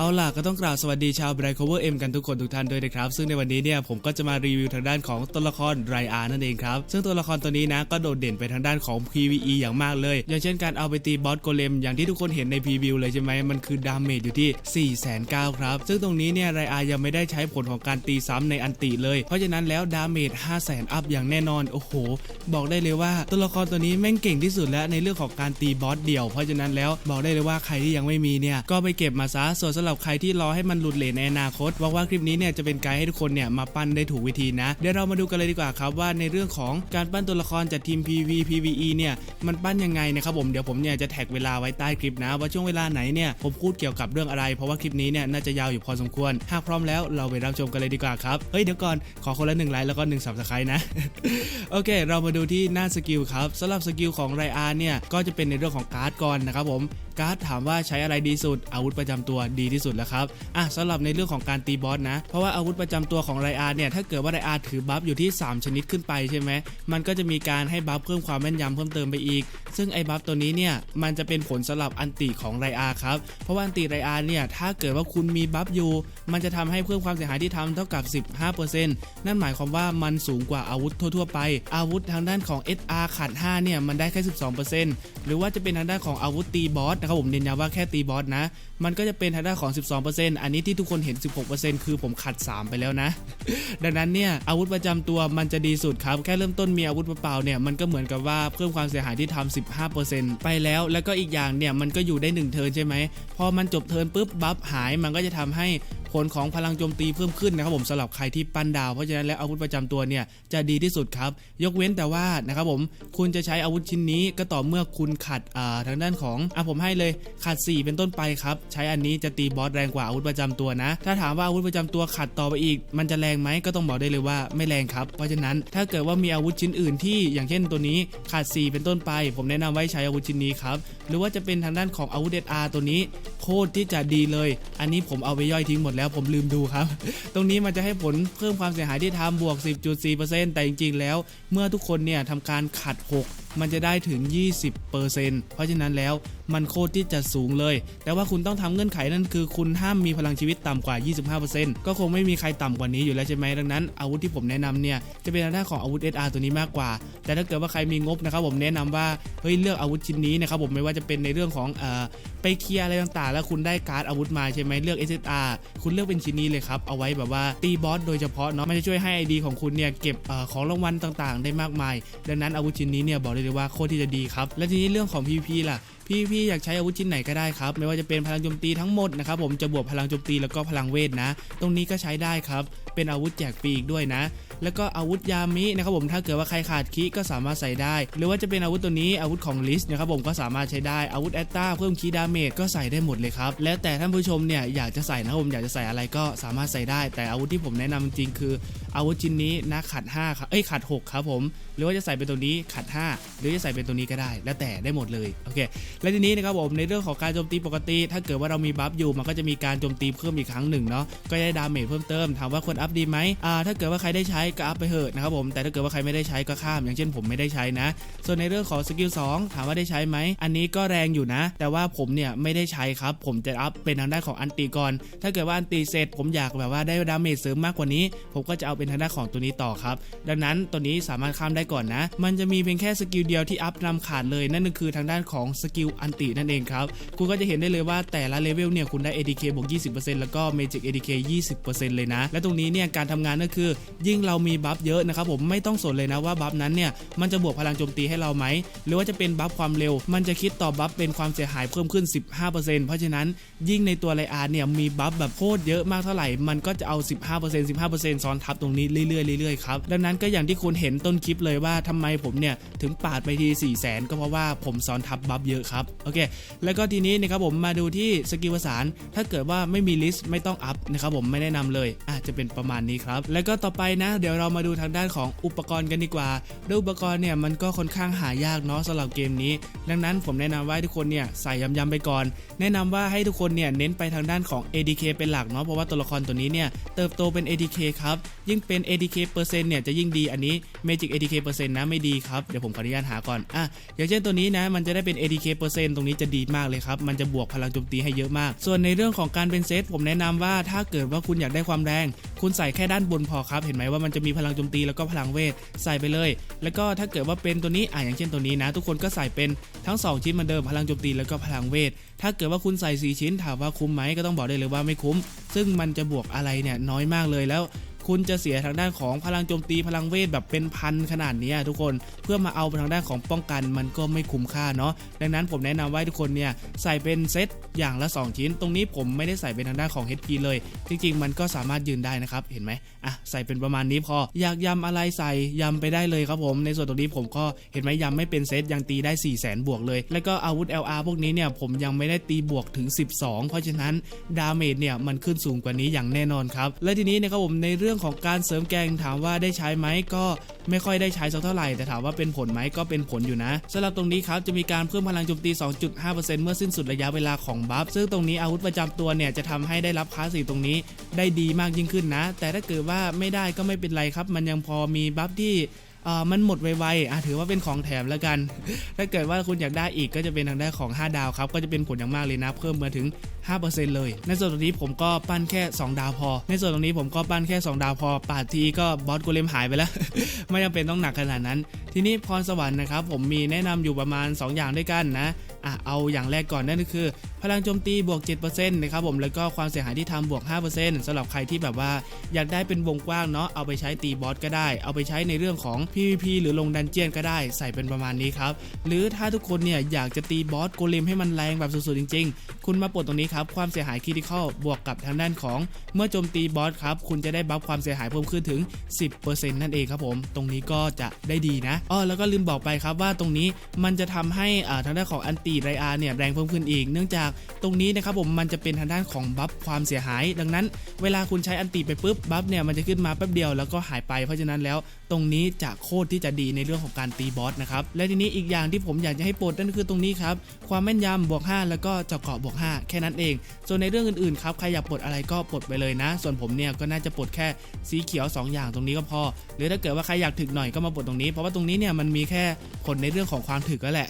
เอาล่ะก็ต้องกราบสวัสดีชาวไบรโคเวอร์เอ็มกันทุกคนทุกท่านด้วยนะครับ ซึ่งในวันนี้เนี่ยผมก็จะมารีวิวทางด้านของตัวละครไรอานั่นเองครับ ซึ่งตัวละครตัวนี้นะก็โดดเด่นไปทางด้านของ PVE อย่างมากเลย อย่างเช่นการเอาไปตีบอสโกเลมอย่างที่ทุกคนเห็นในพรีวิวเลยใช่ไหมมันคือดาเมจอยู่ที่ 4 9 0 0 0ครับ ซึ่งตรงนี้เนี่ยไรอายังไม่ได้ใช้ผลของการตีซ้ำในอันติเลย เพราะฉะนั้นแล้วดาเมจ 5 0 0 0 0 0 อัพอย่างแน่นอน โอ้โห บอกได้เลยว่าตัวละครตัวนี้แม่งเก่งที่สุดแล้วในเรื่องของการตีบอสเดี่ยว เพราะฉะนั้นแล้วบอกได้เลยว่าใครที่ยังไม่มีเนี่ยก็ไปเก็บมาซะส่วนสำหรับกับใครที่รอให้มันหลุดเลนในอนาคตหวังว่าคลิปนี้เนี่ยจะเป็นไกด์ให้ทุกคนเนี่ยมาปั้นได้ถูกวิธีนะ เดี๋ยวเรามาดูกันเลยดีกว่าครับว่าในเรื่องของการปั้นตัวละครจากทีม PV PVE เนี่ยมันปั้นยังไงนะครับผมเดี๋ยวผมเนี่ยจะแท็กเวลาไว้ใต้คลิปนะ ว่าช่วงเวลาไหนเนี่ยผมพูดเกี่ยวกับเรื่องอะไร เพราะว่าคลิปนี้เนี่ยน่าจะยาวอยู่พอสมควร หากพร้อมแล้วเราไปรับชมกันเลยดีกว่าครับเฮ้ยเดี๋ยวก่อนขอคนละหนึ่งไลค์แล้วก็หนึ่งสับสไครต์นะโอเค เรามาดูที่หน้าสกิลครับสำหรับสกิลของไรอาเนี่ยก็จะเป็นในเรื่องของการ์ดก่อนนะครับผมการ์ดถามว่าใช้อะไรดีสุด อาวุธประจำตัวดีที่สุดแล้วครับอะสำหรับในเรื่องของการตีบอสนะ เพราะว่าอาวุธประจำตัวของไรอาร์เนี่ยถ้าเกิดว่าไรอาร์ถือบัฟอยู่ที่ 3 ชนิดขึ้นไปใช่ไหมมันก็จะมีการให้บัฟเพิ่มความแม่นยำเพิ่มเติมไปอีก ซึ่งไอ้บัฟตัวนี้เนี่ยมันจะเป็นผลสำหรับอันติของไรอาร์ครับเพราะว่าอันติไรอาร์เนี่ยถ้าเกิดว่าคุณมีบัฟอยู่ มันจะทำให้เพิ่มความเสียหายที่ทำเท่ากับ 15%นั่นหมายความว่ามันสูงกว่าอาวุธทั่วๆไป อาวุธทางด้านของ SR ขาด5เนี่ยมันได้แค่ 12%หรือว่าจะเป็นทางด้านของอาวุธตีบอสนะครับผมเน้นย้ำว่าแค่ตีบอสนะ มันก็จะเป็นทางด้านของ 12%อันนี้ที่ทุกคนเห็น 16%คือผมขัด 3 ไปแล้วนะ ดังนั้นเนี่ยอาวุธประจำตัวมันจะดีสุดครับ แค่เริ่มต้นมีอาวุธเปล่าๆเนี่ยมันก็เหมือนกับว่าเพิ่มความเสียหายที่ทำ15%ไปแล้ว แล้วก็อีกอย่างเนี่ยมันก็อยู่ได้ 1 เทิร์นใช่ไหมพอมันจบเทิร์นปุ๊บบัฟหายมันก็จะทำให้ ผลของพลังโจมตีเพิ่มขึ้นนะครับผมสำหรับใครที่ปั้นดาวเพราะฉะนั้นแล้วอาวุธประจำตัวเนี่ยจะดีที่สุดครับ ยกเว้นแต่ว่านะครับผมคุณจะใช้อาวุธชิ้นนี้ก็ต่อเมื่อคุณขัดอ่าทางด้านของอะผมให้เลยขัด 4 เป็นต้นไปครับ ใช้อันนี้จะตีบอสแรงกว่าอาวุธประจำตัวนะ ถ้าถามว่าอาวุธประจำตัวขัดต่อไปอีก มันจะแรงไหมก็ต้องบอกได้เลยว่าไม่แรงครับ เพราะฉะนั้นถ้าเกิดว่ามีอาวุธชิ้นอื่นที่อย่างเช่นตัวนี้ขัด 4 เป็นต้นไป ผมแนะนำไว้ใช้อาวุธชิ้นนี้ครับหรือว่าจะเป็นทางด้านของอาวุธเดอาตัวนี้โคตรที่จะดีเลย อันนี้ผมเอาไปย่อยทิ้งหมดแล้วแล้วผมลืมดูครับ ตรงนี้มันจะให้ผลเพิ่มความเสียหายที่ทำบวก 10.4%แต่จริงๆแล้ว เมื่อทุกคนเนี่ยทำการขัด 6มันจะได้ถึง 20%เพราะฉะนั้นแล้วมันโคตรที่จะสูงเลย แต่ว่าคุณต้องทำเงื่อนไขนั่นคือ คุณห้ามมีพลังชีวิตต่ำกว่า 25%ก็คงไม่มีใครต่ำกว่านี้อยู่แล้วใช่ไหมดังนั้น อาวุธที่ผมแนะนำเนี่ยจะเป็นทางด้าของอาวุธ SR ตัวนี้มากกว่า แต่ถ้าเกิดว่าใครมีงบนะครับผมแนะนำว่าเฮ้ยเลือกอาวุธชิ้นนี้นะครับผมไม่ว่าจะเป็นในเรื่องของเอ่อไปเคลียร์อะไรต่างๆ แล้วคุณได้การ์ดอาวุธมาใช่ไหมเลือก SSR คุณเลือกเป็นชิ้นนี้เลยครับเอาไว้แบบว่าตีบอสโดยเฉพาะเนาะมันจะช่วยให้ ID ของคุณเนี่ยเก็บอของรางวัลต่างๆ ได้มากมาย ดังนั้นอาวุธชิ้นนี้เนี่ยบอกเลยว่าโคตรที่จะดีครับ และทีนี้เรื่องของ PVP ล่ะ พี่พี่อยากใช้อาวุธชิ้นไหนก็ได้ครับไม่ว่าจะเป็นพลังโจมตีทั้งหมดนะครับผมจะบวกพลังโจมตีแล้วก็พลังเวทนะ ตรงนี้ก็ใช้ได้ครับ เป็นอาวุธแจกฟรีอีกด้วยนะ แล้วก็อาวุธยามินะครับผมถ้าเกิดว่าใครขาดคีก็สามารถใส่ได้ หรือว่าจะเป็นอาวุธตัวนี้อาวุธของลิสนะครับผมก็สามารถใช้ได้อาวุธแอตตาเพิ่มคีดาเมจก็ใส่ได้หมดเลยครับแล้วแต่ท่านผู้ชมเนี่ยอยากจะใส่นะครับผมอยากจะใส่อะไรก็สามารถใส่ได้ แต่อาวุธที่ผมแนะนำจริงๆคืออาวุธชิ้นนี้นะขัด5ครับเอ้ยขัด6ครับผม หรือว่าจะใส่เป็นตัวนี้ขัด 5 หรือจะใส่เป็นตัวนี้ก็ได้ แล้วแต่ได้หมดเลยโอเคและทีนี้นะครับผมในเรื่องของการโจมตีปกติ ถ้าเกิดว่าเรามีบัฟอยู่มันก็จะมีการโจมตีเพิ่มอีกครั้งหนึ่งเนาะก็ได้ดาเมจเพิ่มเติมถามว่าควรอัพดีไหมอ่าถ้าเกิดว่าใครได้ใช้ก็อัพไปเถอะนะครับผมแต่ถ้าเกิดว่าใครไม่ได้ใช้ก็ข้าม อย่างเช่นผมไม่ได้ใช้นะ ส่วนในเรื่องของสกิล2ถามว่าได้ใช้ไหมอันนี้ก็แรงอยู่นะ แต่ว่าผมเนี่ยไม่ได้ใช้ครับผมจะอัพเป็นทางด้านของอันตีก่อน ถ้าเกิดว่าอันตีเสร็จผมอยากแบบว่าได้ดาเมจเสริมมากกว่านี้ ผมก็จะเอาเป็นทางด้านของตัวนี้ต่อครับ ดังนั้นตัวนี้สามารถข้ามได้ก่อนนะ มันจะมีเพียงแค่สกิลเดียวที่อัพนำขาดเลยนั่นก็คือทางด้านของสกิลอันตินั่นเองครับ คุณก็จะเห็นได้เลยว่าแต่ละเลเวลเนี่ยคุณได้ ADK บวก 20%แล้วก็ Magic ADK 20%เลยนะ และตรงนี้เนี่ยการทำงานก็คือ ยิ่งเรามีบัฟเยอะนะครับผมไม่ต้องสนเลยนะว่าบัฟนั้นเนี่ยมันจะบวกพลังโจมตีให้เราไหม หรือว่าจะเป็นบัฟความเร็ว มันจะคิดต่อบัฟเป็นความเสียหายเพิ่มขึ้น 15%เพราะฉะนั้นยิ่งในตัวไลอาร์เนี่ยมีบัฟแบบโคตรเยอะมากเท่าไหร่ มันก็จะเอา 15% 15%ซ้อนทับตรงนี้เรื่อยๆเรื่อยๆครับดังนั้นก็อย่างที่คุณเห็นต้นคลิปเลยว่าทำไมผมเนี่ยถึงปาดไปที4 0 0 0 0 0 ก็เพราะว่าผมซ้อนทับบัฟเยอะครับโอเคแล้วก็ทีนี้นะครับผมมาดูที่สกิลประสานถ้าเกิดว่าไม่มีลิสต์ไม่ต้องอัพนะครับผมไม่แนะนำเลยอะจะเป็นประมาณนี้ครับ แล้วก็ต่อไปนะ เดี๋ยวเรามาดูทางด้านของอุปกรณ์กันดีกว่าโดยอุปกรณ์เนี่ยมันก็ค่อนข้างหายากเนาะสำหรับเกมนี้ ดังนั้นผมแนะนำว่าทุกคนเนี่ยใส่ยำๆไปก่อน แนะนำว่าให้ทุกคนเนี่ยเน้นไปทางด้านของ ADK เป็นหลักเนาะเพราะว่าตัวละครตัวนี้เนี่ยเติบโตเป็น ADK ครับยิ่งเป็น ADK เปอร์เซ็นต์เนี่ยจะยิ่งดีอันนี้ Magic ADK เปอร์เซ็นต์นะไม่ดีครับเดี๋ยวผมขออนุญาตหาก่อนอะอย่างเช่นตัวนี้นะมันจะได้เป็น ADK เปอร์เซ็นต์ตรงนี้จะดีมากเลยครับมันจะบวกพลังโจมตีให้เยอะมาก ส่วนในเรื่องของการเป็นเซตผมแนะนำว่าถ้าเกิดว่าคุณอยากได้ความแรงคุณใส่แค่ด้านบนพอครับ เห็นไหมว่ามันจะมีพลังโจมตีแล้วก็พลังเวทใส่ไปเลย แล้วก็ถ้าเกิดว่าเป็นตัวนี้อ่าอย่างเช่นตัวนี้นะ ทุกคนก็ใส่เป็นทั้ง 2 ชิ้นเหมือนเดิมพลังโจมตีแล้วก็พลังเวท ถ้าเกิดว่าคุณใส่ 4 ชิ้นถามว่าคุ้มไหมก็ต้องบอกได้เลยว่าไม่คุ้ม ซึ่งมันจะบวกอะไรเนี่ยน้อยมากเลยแล้ว คุณจะเสียทางด้านของพลังโจมตีพลังเวทแบบเป็นพันขนาดนี้ทุกคนเพื่อมาเอาทางด้านของป้องกันมันก็ไม่คุ้มค่าเนาะดังนั้นผมแนะนำว่าทุกคนเนี่ยใส่เป็นเซตอย่างละ 2 ชิ้น ตรงนี้ผมไม่ได้ใส่เป็นทางด้านของ HP เลย จริง ๆ มันก็สามารถยืนได้นะครับเห็นไหมอะใส่เป็นประมาณนี้พออยากยำอะไรใส่ยำไปได้เลยครับผมในส่วนตรงนี้ผมก็เห็นไหมยำไม่เป็นเซตยังตีได้ 4 0 0แสนบวกเลย แล้วก็อาวุธ LR พวกนี้เนี่ยผมยังไม่ได้ตีบวกถึง 12 เพราะฉะนั้นดาเมจเนี่ยมันขึ้นสูงกว่านี้อย่างแน่นอนครับและทีนี้นะครับผมในเรื่องื่องของการเสริมแกงถามว่าได้ใช้ไหมก็ไม่ค่อยได้ใช้สักเท่าไหร่ แต่ถามว่าเป็นผลไหมก็เป็นผลอยู่นะสำหรับตรงนี้ครับจะมีการเพิ่มพลังโจมตี 2.5%เมื่อสิ้นสุดระยะเวลาของบัฟซึ่งตรงนี้อาวุธประจำตัวเนี่ยจะทำให้ได้รับคลาสสีตรงนี้ได้ดีมากยิ่งขึ้นนะ แต่ถ้าเกิดว่าไม่ได้ก็ไม่เป็นไรครับ มันยังพอมีบัฟที่ มันหมดไวๆถือว่าเป็นของแถมแล้วกัน ถ้าเกิดว่าคุณอยากได้อีกก็จะเป็นทางได้ของ 5 ดาวครับ ก็จะเป็นผลอย่างมากเลยนะ เพิ่มมาถึง 5%เลย ในส่วนตรงนี้ผมก็ปั้นแค่ 2 ดาวพอ ในส่วนตรงนี้ผมก็ปั้นแค่ 2 ดาวพอ ปาดทีก็บอสกูเลมหายไปแล้ว ไม่จำเป็นต้องหนักขนาดนั้น ทีนี้พรสวรรค์นะครับผมมีแนะนำอยู่ประมาณ 2 อย่างด้วยกันนะอะเอาอย่างแรกก่อนนั่นก็คือ พลังโจมตีบวก7%นะครับผมแล้วก็ความเสียหายที่ทำบวก 5%สำหรับใครที่แบบว่าอยากได้เป็นวงกว้างเนาะเอาไปใช้ตีบอสก็ได้ เอาไปใช้ในเรื่องของ PVP หรือลงดันเจียนก็ได้ใส่เป็นประมาณนี้ครับหรือถ้าทุกคนเนี่ยอยากจะตีบอสโกเลมให้มันแรงแบบสุดๆจริง ๆ คุณมาปลดตรงนี้ครับความเสียหายคริติคอลบวกกับทางด้านของ เมื่อโจมตีบอสครับคุณจะได้บัฟความเสียหายเพิ่มขึ้นถึง 10%นั่นเองครับผม ตรงนี้ก็จะได้ดีนะอ้อแล้วก็ลืมบอกไปครับว่าตรงนี้มันจะทำให้อ่าทางด้านของอันติไรอาเนี่ยแรงเพิ่มขึ้นอีก เนื่องจากตรงนี้นะครับผมมันจะเป็นทางด้านของบัฟความเสียหาย ดังนั้น เวลาคุณใช้อันติไปปุ๊บบัฟเนี่ยมันจะขึ้นมาแป๊บเดียวแล้วก็หายไปเพราะฉะนั้นแล้ว ตรงนี้จะโคตรที่จะดีในเรื่องของการตีบอสนะครับและทีนี้อีกอย่างที่ผมอยากจะให้ปลดนั่นคือตรงนี้ครับความแม่นยำบวก 5 แล้วก็เจาะเกาะบวก 5 แค่นั้นเอง ส่วนในเรื่องอื่นๆครับใครอยากปลดอะไรก็ปลดไปเลยนะ ส่วนผมเนี่ยก็น่าจะปลดแค่สีเขียว 2 อย่างตรงนี้ก็พอ หรือถ้าเกิดว่าใครอยากถึกหน่อยก็มาปลดตรงนี้เพราะว่าตรงนี้เนี่ยมันมีแค่ผลในเรื่องของความถึกก็แหละ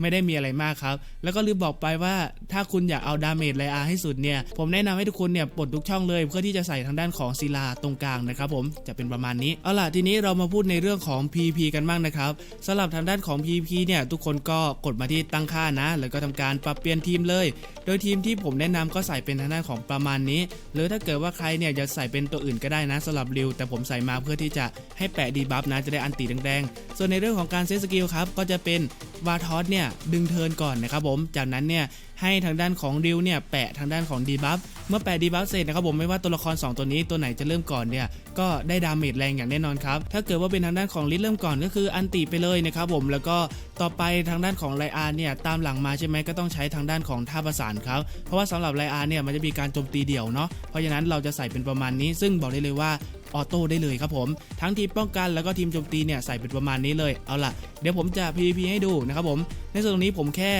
ไม่ได้มีอะไรมากครับ แล้วก็ลืมบอกไปว่าถ้าคุณอยากเอาดาเมจไลอาให้สุดเนี่ย ผมแนะนำให้ทุกคนเนี่ยปลดทุกช่องเลย เพื่อที่จะใส่ทางด้านของศิลาตรงกลางนะครับผมจะเป็นประมาณนี้ เอาล่ะทีนี้เรามาพูดในเรื่องของ PP กันบ้างนะครับสำหรับทางด้านของ PP เนี่ยทุกคนก็กดมาที่ตั้งค่านะ แล้วก็ทำการปรับเปลี่ยนทีมเลย โดยทีมที่ผมแนะนำก็ใส่เป็นทางด้านของประมาณนี้ หรือถ้าเกิดว่าใครเนี่ยจะใส่เป็นตัวอื่นก็ได้นะสำหรับริวแต่ผมใส่มาเพื่อที่จะให้แปะดีบัฟนะจะได้อันตีแดงๆส่วนในเรื่องของการเซตสกิลครับก็จะเป็นวาทอสเนี่ยดึงเทิร์นก่อนนะครับผม จากนั้นเนี่ย ให้ทางด้านของริวเนี่ยแปะทางด้านของดีบัฟเมื่อแปะดีบัฟเสร็จนะครับผมไม่ว่าตัวละคร 2 ตัวนี้ตัวไหนจะเริ่มก่อนเนี่ยก็ได้ดาเมจแรงอย่างแน่นอนครับถ้าเกิดว่าเป็นทางด้านของลิทเริ่มก่อนก็คืออันติไปเลยนะครับผมแล้วก็ต่อไปทางด้านของไลอาร์เนี่ยตามหลังมาใช่ไหมก็ต้องใช้ทางด้านของท่าประสานครับเพราะว่าสำหรับไลอาร์เนี่ยมันจะมีการโจมตีเดี่ยวเนาะเพราะฉะนั้นเราจะใส่เป็นประมาณนี้ ซึ่งบอกได้เลยว่าออโต้ได้เลยครับผม ทั้งทีมป้องกันแล้วก็ทีมโจมตีเนี่ยใส่เป็นประมาณนี้เลยเอาล่ะเดี๋ยวผมจะ PVP ให้ดูนะครับผมในส่วนตรงนี้ผมแค่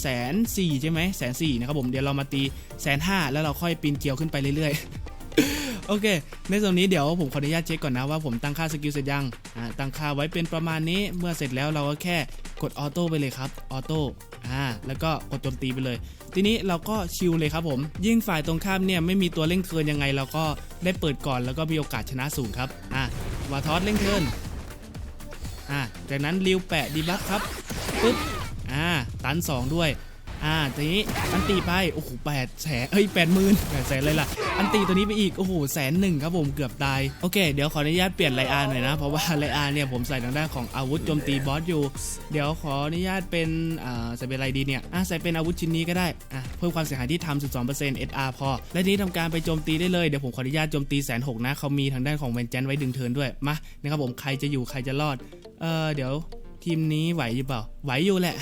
แสนสี่ใช่ไหมแสนสี่นะครับผมเดี๋ยวเรามาตีแสนห้าแล้วเราค่อยปีนเกลียวขึ้นไปเรื่อยๆ โอเค ในส่วนนี้เดี๋ยวผมขออนุญาตเช็คก่อนนะว่าผมตั้งค่าสกิลเสร็จยังอ่าตั้งค่าไว้เป็นประมาณนี้เมื่อเสร็จแล้วเราก็แค่กดออโต้ไปเลยครับออโต้อ่าแล้วก็กดโจมตีไปเลย ทีนี้เราก็ชิลเลยครับผมยิ่งฝ่ายตรงข้ามเนี่ยไม่มีตัวเร่งเทินยังไง เราก็ได้เปิดก่อนแล้วก็มีโอกาสชนะสูงครับอะวาทอสเร่งเทินอะจากนั้นริวแปะดีบัฟครับปึ๊บอ่าตัน 2 ด้วย อ่าทีนี้อันตีไป โอ้โหแปดแสนเอ้ยแปดหมื่นแปดแสนเลยล่ะ อันตีตัวนี้ไปอีก โอ้โหแสนหนึ่งครับผมเกือบตาย โอเค เดี๋ยวขออนุญาตเปลี่ยนไลอาร์หน่อยนะ เพราะว่าไลอาร์เนี่ยผมใส่ทางด้านของอาวุธโจมตีบอสอยู่ เดี๋ยวขออนุญาตเป็น อ่า ใส่เป็นอะไรดีเนี่ย อะใส่เป็นอาวุธชิ้นนี้ก็ได้ อะ เพิ่มความเสียหายที่ทำ12% SR พอ และนี้ทำการไปโจมตีได้เลย เดี๋ยวผมขออนุญาตโจมตีแสนหกนะเขามีทางด้านของเวนแจนไว้ดึงเทินด้วย มา นะครับผม ใครจะอยู่ ใครจะรอด เออเดี๋ยว ทีมนี้ไหวอยู่เปล่า ไหวอยู่แหละ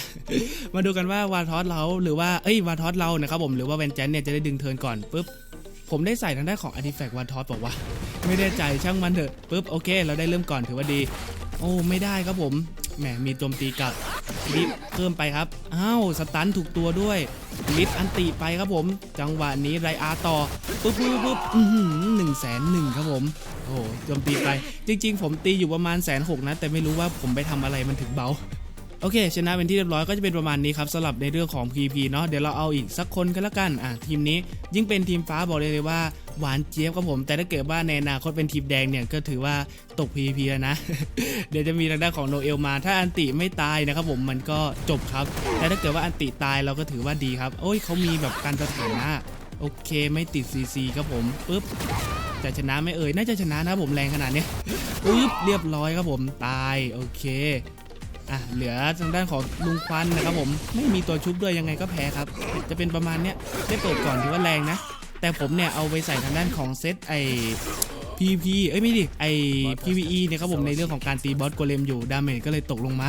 มาดูกันว่าวาทอสเราหรือว่าเอ้ยวาทอสเรานะครับผมหรือว่าเวนแจนเนี่ยจะได้ดึงเทินก่อนปุ๊บผมได้ใส่ทางด้านของ Artifact One Top บอกว่า ไม่แน่ใจช่างมันเถอะปุ๊บโอเค เราได้เริ่มก่อนถือว่าดี โอ้ไม่ได้ครับผมแหมมีโจมตีกลับลิฟเพิ่มไปครับอ้าวสตันถูกตัวด้วยลิฟอันติไปครับผม จังหวะนี้ไรอาต่อปุ๊บปุ๊บปุ๊บหนึ่งแสนหนึ่งครับผม อ้โหโจมตีไป จริง ๆ ผมตีอยู่ประมาณแสนหกนะ แต่ไม่รู้ว่าผมไปทำอะไรมันถึงเบาโอเค ชนะเป็นที่เรียบร้อยก็จะเป็นประมาณนี้ครับสำหรับในเรื่องของ PP เนาะเดี๋ยวเราเอาอีกสักคนกันละกันอะทีมนี้ยิ่งเป็นทีมฟ้าบอกเลยเลยว่าหวานเจี๊ยบครับผม แต่ถ้าเกิดว่าในอนาคตเป็นทีมแดงเนี่ยก็ถือว่าตก PP แล้วนะ เดี๋ยวจะมีทางด้านของโนเอลมา ถ้าอันติไม่ตายนะครับผมมันก็จบครับ แต่ถ้าเกิดว่าอันติตายเราก็ถือว่าดีครับ โอ้ยเขามีแบบการสถานะโอเคไม่ติด CC ครับผมปุ๊บ จะชนะไหม่เอ่ยน่าจะชนะนะผมแรงขนาดนี้ยปุ๊บเรียบร้อยครับผมตายโอเคอะเหลือทางด้านของลุงควันนะครับผมไม่มีตัวชุบด้วยยังไงก็แพ้ครับ จะเป็นประมาณเนี้ยได้เปิดก่อนถือว่าแรงนะ แต่ผมเนี่ยเอาไปใส่ทางด้านของเซตไอ PVP เอ้ยไม่ดิไอ PVE เนี่ยครับผมในเรื่องของการตีบอสโกเลมอยู่ดาเมจก็เลยตกลงมา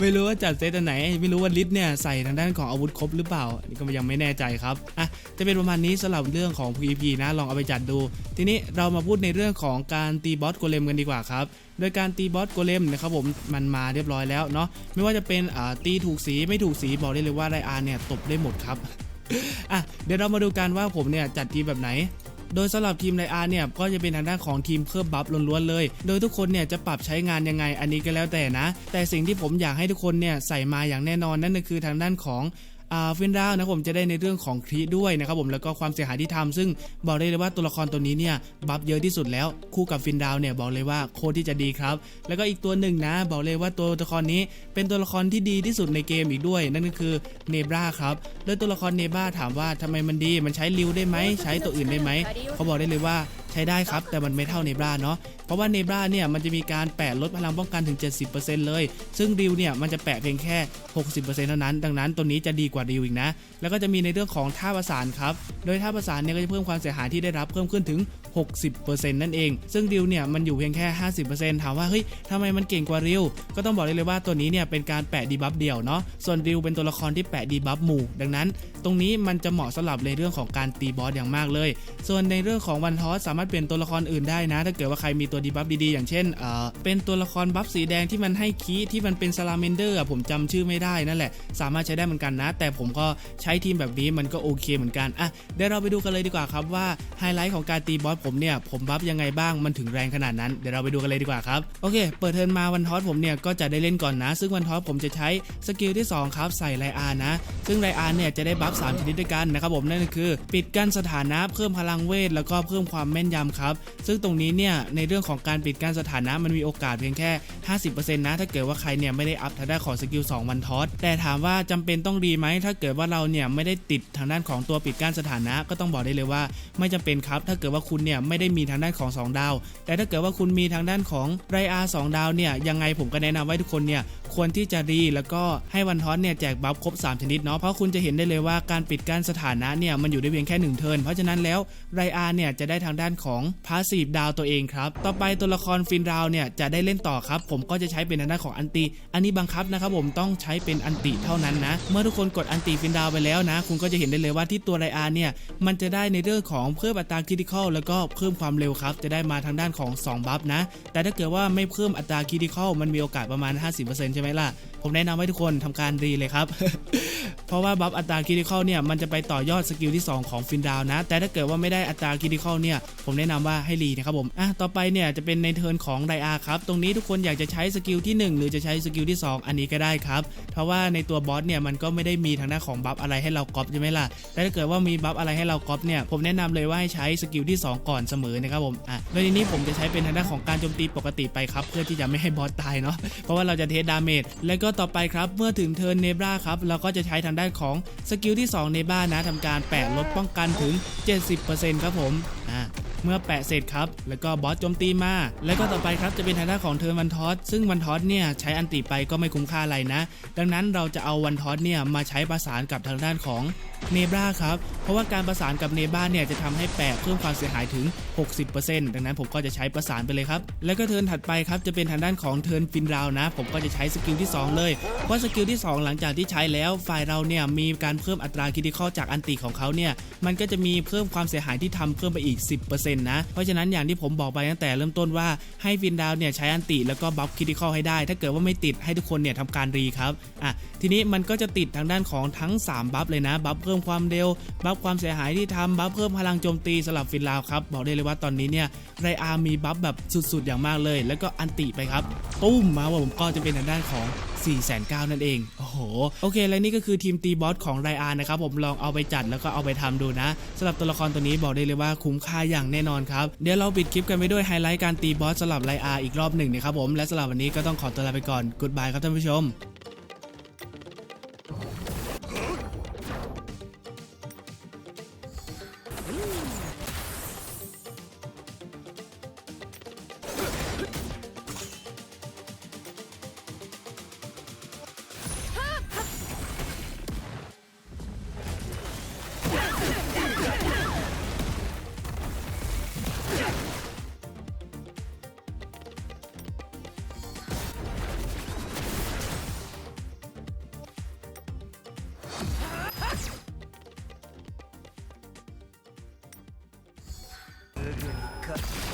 ไม่รู้ว่าจัดเซตอันไหน ไม่รู้ว่าลิสเนี่ยใส่ทางด้านของอาวุธครบหรือเปล่านนี้ก็ยังไม่แน่ใจครับอะจะเป็นประมาณนี้สำหรับเรื่องของ PVP นะลองเอาไปจัดดู ทีนี้เรามาพูดในเรื่องของการตีบอสโกเลมกันดีกว่าครับโดยการตีบอสโกเลมนะครับผมมันมาเรียบร้อยแล้วเนาะไม่ว่าจะเป็นอ่าตีถูกสีไม่ถูกสีบอกได้เลยว่าไรอาร์เนี่ยตบได้หมดครับอะเดี๋ยวเรามาดูกันว่าผมเนี่ยจัดทีแบบไหน โดยสำหรับทีมไลอาร์เนี่ยก็จะเป็นทางด้านของทีมเพิ่มบัฟล้วนๆเลย โดยทุกคนเนี่ยจะปรับใช้งานยังไงอันนี้ก็แล้วแต่นะ แต่สิ่งที่ผมอยากให้ทุกคนเนี่ยใส่มาอย่างแน่นอนนั่นก็คือทางด้านของ่าฟินดาวนะผมจะได้ในเรื่องของครีด้วยนะครับผมแล้วก็ความเสียหายที่ทำซึ่งบอกได้เลยว่าตัวละครตัวนี้เนี่ยบัฟเยอะที่สุดแล้วคู่กับฟินดาวเนี่ยบอกเลยว่าโคตรที่จะดีครับ แล้วก็อีกตัวหนึ่งนะ บอกเลยว่าตัวละครนี้เป็นตัวละครที่ดีที่สุดในเกมอีกด้วย นั่นก็คือเนบราครับโดยตัวละครเนบราถามว่าทำไมมันดีมันใช้ริวได้ไหมใช้ตัวอื่นได้ไหมเขาบอกได้เลยว่า ใช้ได้ครับ แต่มันไม่เท่าเนบราเนาะเพราะว่าเนบราเนี่ยมันจะมีการแปะลดพลังป้องกันถึง 70%เลย ซึ่งริวเนี่ยมันจะแปะเพียงแค่ 60%เท่านั้น ดังนั้นตัวนี้จะดีกว่าริวอีกนะ แล้วก็จะมีในเรื่องของท่าประสานครับ โดยท่าประสานเนี่ยก็จะเพิ่มความเสียหายที่ได้รับเพิ่มขึ้นถึง 60%นั่นเอง ซึ่งริวเนี่ยมันอยู่เพียงแค่ 50%ถามว่าเฮ้ยทำไมมันเก่งกว่าริว ก็ต้องบอกได้เลยว่าตัวนี้เนี่ยเป็นการแปะดีบัฟเดี่ยวเนาะ ส่วนริวเป็นตัวละครที่แปะดีบัฟหมู่ ดังนั้น ตรงนี้มันจะเหมาะสำหรับในเรื่องของการตีบอสอย่างมากเลย ส่วนในเรื่องของวันทอสสามารถเปลี่ยนตัวละครอื่นได้นะ ถ้าเกิดว่าใครมีตัวดีบัฟดีๆอย่างเช่นเอ่อเป็นตัวละครบัฟสีแดงที่มันให้คีที่มันเป็นซาลาเมนเดอร์ผมจำชื่อไม่ได้นั่นแหละ สามารถใช้ได้เหมือนกันนะ แต่ผมก็ใช้ทีมแบบนี้มันก็โอเคเหมือนกันอะเดี๋ยวเราไปดูกันเลยดีกว่าครับว่าไฮไลท์ของการตีบอสผมมเนี่ยผมบัฟยังไงบ้างมันถึงแรงขนาดนั้นเดี๋ยวเราไปดูกันเลยดีกว่าครับโอเค เปิดเทิร์นมาวันทอสผมเนี่ยก็จะได้เล่นก่อนนะ ซึ่งวันทอสผมจะใช้สกิลที่สองครับ ใส่ไลอานะ ซึ่งไลอาเนี่ยจะได้บัฟสามชนิดด้วยกันนะครับผมนั่นก็คือ ปิดกั้นสถานะเพิ่มพลังเวท แล้วก็เพิ่มความแม่นยำครับ ซึ่งตรงนี้เนี่ยในเรื่องของการปิดกั้นสถานะมันมีโอกาสเพียงแค่ 50%นะถ้าเกิดว่าใครเนี่ยไม่ได้อัพทางด้านของสกิล2วันทอสแต่ถามว่าจำเป็นต้องดีไหมถ้าเกิดว่าเราเนี่ยไม่ได้ติดทางด้านของตัวปิดกั้นสถานะก็ต้องบอกได้เลยว่า ไม่จำเป็นครับถ้าเกิดว่าคุณเนี่ยไม่ได้มีทางด้านของ 2 ดาว แต่ถ้าเกิดว่าคุณมีทางด้านของไรอาสองดาวเนี่ยยังไงผมก็แนะนำไว้ทุกคนเนี่ยควรที่จะรีแล้วก็ให้วันทอสเนี่ยแจกบัฟครบ 3 ชนิดเนาะเพราะคุณจะเห็นได้เลยว่าการปิดกั้นสถานะเนี่ยมันอยู่ได้เพียงแค่ 1 เทิร์นเพราะฉะนั้นแล้วไรอาเนี่ยจะได้ทางด้านของพาสซีฟดาวตัวเองครับต่อไปตัวละครฟินดาวเนี่ยจะได้เล่นต่อครับผมก็จะใช้เป็นทางด้านของอันติอันนี้บังคับนะครับผมต้องใช้เป็นอันติเท่านั้นนะเมื่อทุกคนกดอันติฟินดาวไปแล้วนะ คุณก็จะเห็นได้เลยว่าที่ตัวไรอาเนี่ยมันจะได้ในเรื่องของเพิ่มอัตราคริติคอลแล้วก็เพิ่มความเร็วครับ จะได้มาทางด้านของ 2 บัฟนะ แต่ถ้าเกิดว่าไม่เพิ่มอัตราคริติคอลมันมีโอกาสประมาณ 50%ใช่ไหมล่ะ ผมแนะนำให้ทุกคนทำการรีเลยครับ เพราะว่าบัฟอัตราคริติคอลเนี่ยมันจะไปต่อยอดสกิลที่ 2 ของฟินดาวนะ แต่ถ้าเกิดว่าไม่ได้อัตราคริติคอลเนี่ยผมแนะนำว่าให้รีนะครับผมอะต่อไปเนี่ยจะเป็นในเทิร์นของไดอาครับตรงนี้ทุกคนอยากจะใช้สกิลที่ 1 หรือจะใช้สกิลที่ 2 อันนี้ก็ได้ครับเพราะว่าในตัวบอสเนี่ยมันก็ไม่ได้มีทางด้านของบัฟอะไรให้เราก๊อปใช่ไหมล่ะแต่ถ้าเกิดว่ามีบัฟอะไรให้เราก๊อปเนี่ยผมแนะนำเลยว่าให้ใช้สกิลที่ 2ก่อนเสมอนะครับผมอะโดยทีนี้ผมจะใช้เป็นทางด้านของการโจมตีปกติไปครับ เพื่อที่จะไม่ให้บอสตายเนาะเพราะว่าเราจะเทสดาเมจแล้วก็ต่อไปครับ เมื่อถึงเทิร์นเนบราครับเราก็จะใช้ทางด้านของสกิลที่2เนบรานะทำการแปะลดป้องกันถึง 70%ครับผม อ่าเมื่อแปะเสร็จครับ แล้วก็บอสโจมตีมา แล้วก็ต่อไปครับจะเป็นทางด้านของเทิร์นวันทอส ซึ่งวันทอสเนี่ยใช้อันติไปก็ไม่คุ้มค่าอะไรนะ ดังนั้นเราจะเอาวันทอสเนี่ยมาใช้ประสานกับทางด้านของเนบราครับ เพราะว่าการประสานกับเนบราเนี่ยจะทำให้แปะเพิ่มความเสียหายถึง 60%ดังนั้นผมก็จะใช้ประสานไปเลยครับ แล้วก็เทิร์นถัดไปครับจะเป็นทางด้านของเทิร์นฟินราวนะ ผมก็จะใช้สกิลที่ 2 เลยเพราะสกิลที่ 2 หลังจากที่ใช้แล้วฝ่ายเราเนี่ยมีการเพิ่มอัตราคิดข้อจากอันติของเขาเนี่ยมันก็จะมีเพิ่มความเสียหายที่ทำเพิ่มไปอีก10%นะ เพราะฉะนั้นอย่างที่ผมบอกไปตั้งแต่เริ่มต้นว่าให้ฟินดาวเนี่ยใช้อันติแล้วก็บัฟคิดข้อให้ได้ ถ้าเกิดว่าไม่ติดให้ทุกคนเนี่ยทำการรีครับอะทีนี้มันก็จะติดทางด้านของทั้ง 3 บัฟเลยนะ บัฟเพิ่มความเร็ว บัฟความเสียหายที่ทำบัฟเพิ่มพลังโจมตีสลับฟินลาวครับ บอกได้เลยว่าตอนนี้เนี่ยไรอาร์มีบัฟแบบสุดๆอย่างมากเลย แล้วก็อันติไปครับ ตุ้มมาว่าผมก็จะเป็นทางด้านของ4 9 0 0 0นั่นเอง โอ้โห โอเค และนี่ก็คือทีมตีบอสของไรอานนะครับผมลองเอาไปจัดแล้วก็เอาไปทำดูนะสำหรับตัวละครตัวนี้บอกได้เลยว่าคุ้มค่าอย่างแน่นอนครับ เดี๋ยวเราปิดคลิปกันไปด้วยไฮไลท์การตีบอสสำหรับไรอาอีกรอบหนึ่งนะครับผมและสำหรับวันนี้ก็ต้องขอตัวลาไปก่อนกุดบายครับท่านผู้ชม that.